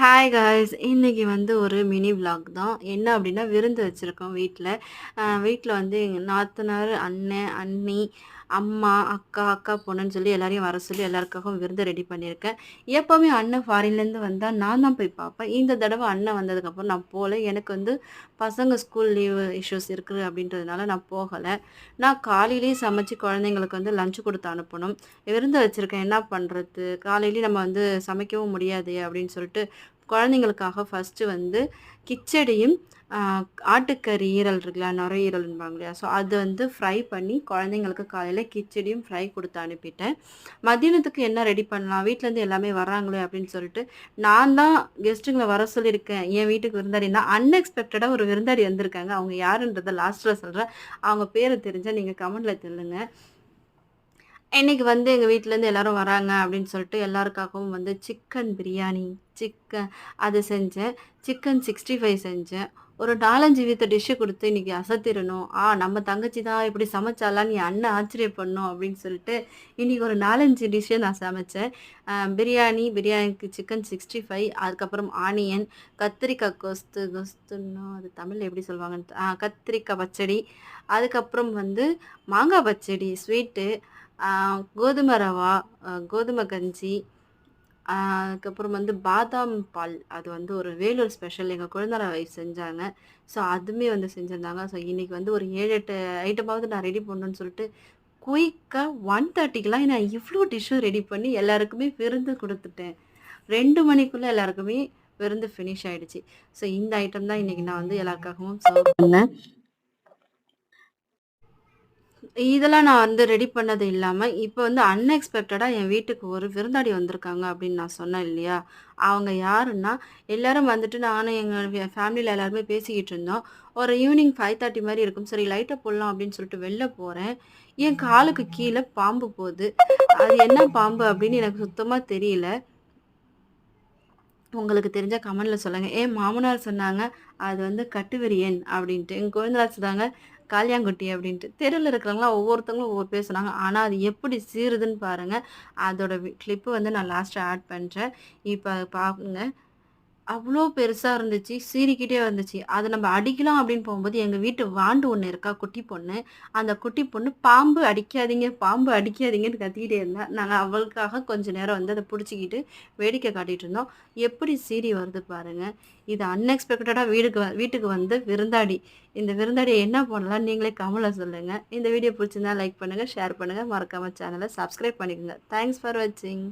Hi guys இன்றைக்கி வந்து ஒரு மினி விளாக் தான். என்ன அப்படின்னா விருந்து வச்சுருக்கோம் வீட்டில் வீட்டில் வந்து எங்கள் நாத்தனார் அண்ணன் அண்ணி அம்மா அக்கா அக்கா பொண்ணுன்னு சொல்லி எல்லாரையும் வர சொல்லி எல்லாருக்காகவும் விருந்து ரெடி பண்ணியிருக்கேன். எப்போவுமே அண்ணன் ஃபாரின்லேருந்து வந்தால் நான் தான் போய் பார்ப்பேன். இந்த தடவை அண்ணன் வந்ததுக்கப்புறம் நான் போகல. எனக்கு வந்து பசங்க ஸ்கூல் லீவு இஷ்யூஸ் இருக்குது அப்படின்றதுனால நான் போகலை. நான் காலையிலேயே சமைச்சு குழந்தைங்களுக்கு வந்து லஞ்சு கொடுத்து அனுப்பணும். விருந்து வச்சுருக்கேன். என்ன பண்ணுறது காலையிலேயே நம்ம வந்து சமைக்கவும் முடியாது அப்படின்னு சொல்லிட்டு குழந்தைங்களுக்காக ஃபஸ்ட்டு வந்து கிச்சடியும் ஆட்டுக்கறி ஈரல் இருக்குல்ல நுரையீரல்ன்பாங்க இல்லையா? ஸோ அது வந்து ஃப்ரை பண்ணி குழந்தைங்களுக்கு காலையில் கிச்சடியும் ஃப்ரை கொடுத்து அனுப்பிட்டேன். மதியானத்துக்கு என்ன ரெடி பண்ணலாம்? வீட்டிலேருந்து எல்லாமே வராங்களே அப்படின்னு சொல்லிட்டு நான் தான் கெஸ்ட்டுங்களை வர சொல்லியிருக்கேன். என் வீட்டுக்கு விருந்தாடினா அன்எக்ஸ்பெக்டடாக ஒரு விருந்தாடி வந்திருக்காங்க. அவங்க யாருன்றதை லாஸ்ட்டில் சொல்கிறேன் அவங்க பேரை தெரிஞ்சால் நீங்கள் கமெண்டில் தெல்லுங்க இன்னைக்கு வந்து எங்கள் வீட்டிலேருந்து எல்லாரும் வராங்க அப்படின்னு சொல்லிட்டு எல்லாருக்காகவும் வந்து சிக்கன் பிரியாணி சிக்கன் அது செஞ்சேன். சிக்கன் சிக்ஸ்டி ஃபைவ் செஞ்சேன். ஒரு நாலஞ்சு வித டிஷ்ஷு கொடுத்து இன்றைக்கி அசத்திடணும். ஆ நம்ம தங்கச்சி தான் இப்படி சமைச்சாலாம் நீ அண்ணன் ஆச்சரியப்படணும் அப்படின்னு சொல்லிட்டு இன்றைக்கி ஒரு நாலஞ்சு டிஷ்ஷு நான் சமைச்சேன். பிரியாணி பிரியாணிக்கு சிக்கன் சிக்ஸ்டி ஃபைவ் அதுக்கப்புறம் ஆனியன் கத்திரிக்காய் கொஸ்து கொஸ்துன்னா அது தமிழில் எப்படி சொல்லுவாங்கன்னு கத்திரிக்காய் பச்சடி அதுக்கப்புறம் வந்து மாங்காய் பச்சடி ஸ்வீட்டு கோதுமை ரவா கோதுமை கஞ்சி அதுக்கப்புறம் வந்து பாதாம் பால். அது வந்து ஒரு வேலூர் ஸ்பெஷல் எங்கள் குழந்தை வைஃப் செஞ்சாங்க. ஸோ அதுவுமே வந்து செஞ்சுருந்தாங்க. ஸோ இன்றைக்கி வந்து ஒரு ஏழு எட்டு ஐட்டமாவது நான் ரெடி பண்ணணுன்னு சொல்லிட்டு குயிக்காக ஒன் தேர்ட்டிக்கெலாம் நான் இவ்வளோ டிஷ்ஷும் ரெடி பண்ணி எல்லாருக்குமே விருந்து கொடுத்துட்டேன். ரெண்டு மணிக்குள்ளே எல்லாருக்குமே விருந்து ஃபினிஷ் ஆகிடுச்சு ஸோ இந்த ஐட்டம் தான் இன்றைக்கி நான் வந்து எல்லாருக்காகவும் சர்வ் பண்ணேன். இதெல்லாம் நான் வந்து ரெடி பண்ணது இல்லாமல் இப்போ வந்து அன்எக்ஸ்பெக்டடாக என் வீட்டுக்கு ஒரு விருந்தாடி வந்திருக்காங்க அப்படின்னு நான் சொன்னேன் இல்லையா? அவங்க யாருன்னா எல்லாரும் வந்துட்டு நானும் எங்கள் ஃபேமிலியில் எல்லாருமே பேசிக்கிட்டு இருந்தோம். ஒரு ஈவினிங் ஃபைவ் தேர்ட்டி மாதிரி இருக்கும். சரி லைட்டை போடலாம் அப்படின்னு சொல்லிட்டு வெளில போகிறேன் என் காலுக்கு கீழே பாம்பு போகுது. அது என்ன பாம்பு அப்படின்னு எனக்கு சுத்தமாக தெரியல. உங்களுக்கு தெரிஞ்ச கமெண்டில் சொல்லுங்கள் ஏன் மாமனார் சொன்னாங்க அது வந்து கட்டுவிரியன் அப்படின்ட்டு. எங்கள் குழந்தைலாம் சொன்னாங்க காளியாங்குட்டி அப்படின்ட்டு. தெருவில் இருக்கிறவங்களாம் ஒவ்வொருத்தவங்களும் ஒவ்வொரு பேர் சொன்னாங்க. ஆனால் அது எப்படி சீருதுன்னு பாருங்க. அதோட கிளிப்பு வந்து நான் லாஸ்ட்டாக ஆட் பண்ணுறேன் இப்போ பாருங்கள் அவ்வளோ பெருசாக இருந்துச்சு சீறிக்கிட்டே வந்துச்சு. அதை நம்ம அடிக்கலாம் அப்படின்னு போகும்போது எங்கள் வீட்டு வாண்டு ஒன்று இருக்கா குட்டி பொண்ணு. அந்த குட்டி பொண்ணு பாம்பு அடிக்காதீங்க பாம்பு அடிக்காதீங்கன்னு கத்திக்கிட்டே இருந்தா நாங்கள் அவளுக்காக கொஞ்ச நேரம் வந்து அதை பிடிச்சிக்கிட்டு வேடிக்கை காட்டிட்டு இருந்தோம். எப்படி சீறி வருது பாருங்க. இது அன்எக்ஸ்பெக்டடாக வீடுக்கு வ- வீட்டுக்கு வந்து விருந்தாடி. இந்த விருந்தாடியை என்ன பண்ணலாம்? நீங்களே கமலை சொல்லுங்கள் இந்த வீடியோ பிடிச்சிருந்தா லைக் பண்ணுங்கள் ஷேர் பண்ணுங்கள் மறக்காம சேனலை சப்ஸ்கிரைப் பண்ணிக்கோங்க. தேங்க்ஸ் ஃபார் வாட்சிங்